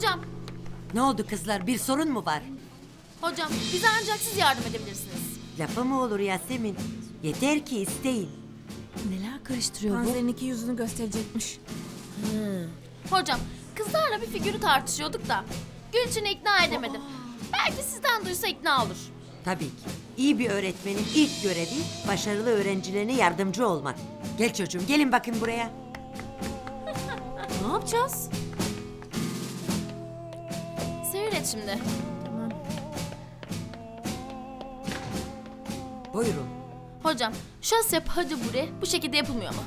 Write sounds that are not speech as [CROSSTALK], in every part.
Hocam, Ne oldu kızlar bir sorun mu var? hocam bize ancak siz yardım edebilirsiniz. Lafı mı olur Yasemin? Yeter ki isteyin. Neler karıştırıyor bu? Panzer'in iki yüzünü gösterecekmiş. Hocam, kızlarla bir figürü tartışıyorduk da Gülçin'i ikna edemedim. Belki sizden duysa ikna olur. Tabii ki. İyi bir öğretmenin ilk görevi başarılı öğrencilerine yardımcı olmak. Gel çocuğum gelin bakın buraya. [LAUGHS] Ne yapacağız? Seyret şimdi. Buyurun. Hocam, şasep hadi buraya bu şekilde yapılmıyor mu?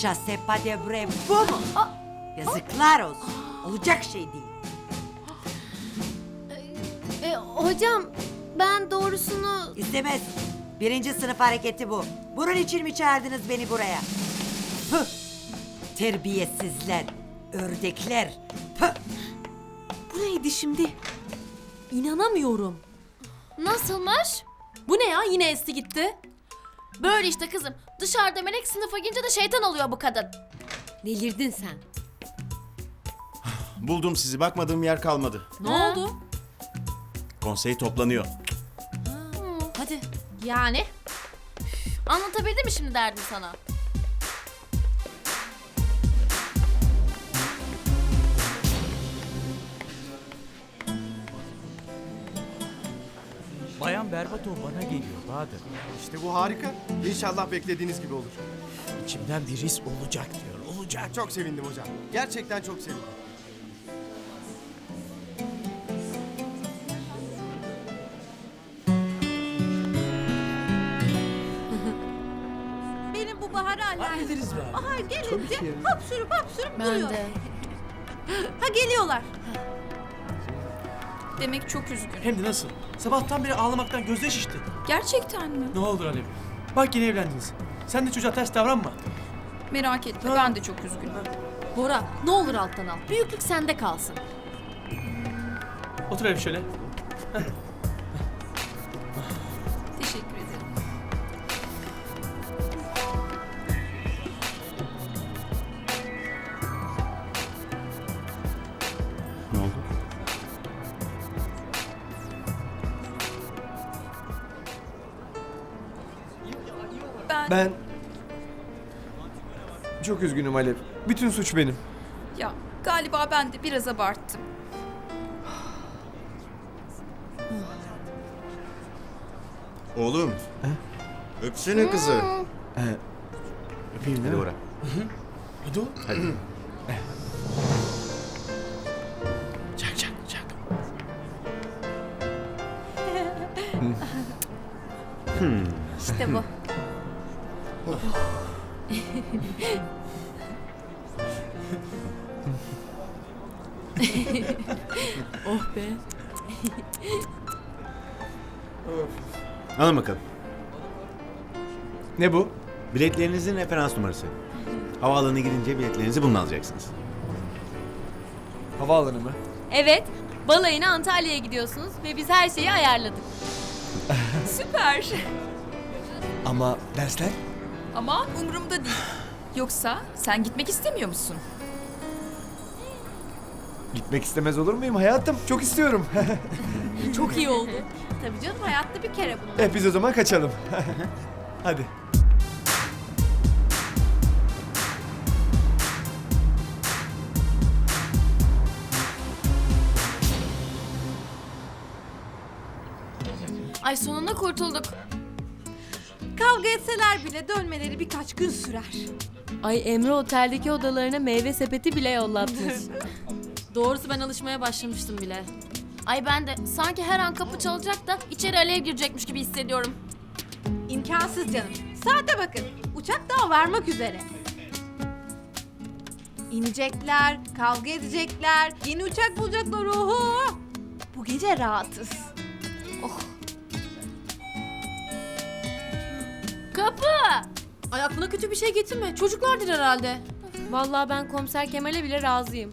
Şase padebre bu mu? Yazıklar olsun. Olacak şey değil. E, hocam ben doğrusunu... İstemez. Birinci sınıf hareketi bu. Bunun için mi çağırdınız beni buraya? Püh! Terbiyesizler, ördekler. Püh! Bu neydi şimdi? İnanamıyorum. Nasılmış? Bu ne ya yine esti gitti. Böyle işte kızım. Dışarıda melek sınıfa girince de şeytan oluyor bu kadın. Delirdin sen. Buldum sizi. Bakmadığım yer kalmadı. Ne Ha? oldu? Konsey toplanıyor. Hadi. Yani? Anlatabildim mi şimdi derdim sana? Bayan Berbatov bana geliyor Bahadır. İşte bu harika. İnşallah beklediğiniz gibi olur. İçimden bir his olacak diyor, olacak. Çok sevindim hocam. Gerçekten çok sevindim. Benim bu bahara alerjim. Hallederiz be. Bahar gelince hapşurup hapşurup duruyor. de. Ha geliyorlar. Demek çok üzgün. Hem de nasıl? Sabahtan beri ağlamaktan gözde şişti. Gerçekten mi? Ne olur Alev. Bak yine evlendiniz. Sen de çocuğa ters davranma. Merak etme ben de çok üzgünüm. Bora ne olur alttan al. Büyüklük sende kalsın. Otur Alev şöyle. Teşekkür Ben. Çok üzgünüm Alev. Bütün suç benim. ya galiba ben de biraz abarttım. Oğlum. Öpsene kızı. Öpeyim Hadi Bora. Hadi o. Hadi. Çak çak çak. İşte bu. Oh be. Alın bakalım. Ne bu? Biletlerinizin referans numarası. Havaalanına gidince biletlerinizi bununla alacaksınız. Havaalanı mı? Evet. Balayına Antalya'ya gidiyorsunuz ve biz her şeyi ayarladık. [LAUGHS] Süper. Ama dersler? Ama umurumda değil. Yoksa sen gitmek istemiyor musun? Gitmek istemez olur muyum hayatım? Çok istiyorum. [LAUGHS] Çok iyi oldu. Tabii canım hayatta bir kere bunu. e biz o zaman kaçalım. [LAUGHS] Hadi. Ay sonunda kurtulduk. Kavga etseler bile dönmeleri birkaç gün sürer. Ay Emre oteldeki odalarına meyve sepeti bile yollatmış. [LAUGHS] Doğrusu ben alışmaya başlamıştım bile. Ay ben de sanki her an kapı çalacak da içeri alev girecekmiş gibi hissediyorum. İmkansız canım. Saate bakın. Uçak daha varmak üzere. İnecekler, kavga edecekler, yeni uçak bulacaklar. Oho! Bu gece rahatız. Kapı! Ay aklına kötü bir şey getirme. Çocuklardır herhalde. Vallahi ben komiser Kemal'e bile razıyım.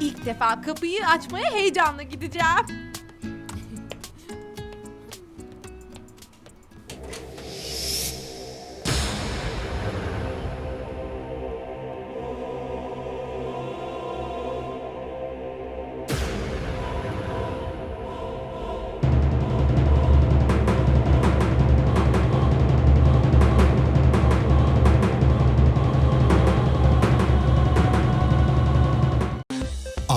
İlk defa kapıyı açmaya heyecanla gideceğim.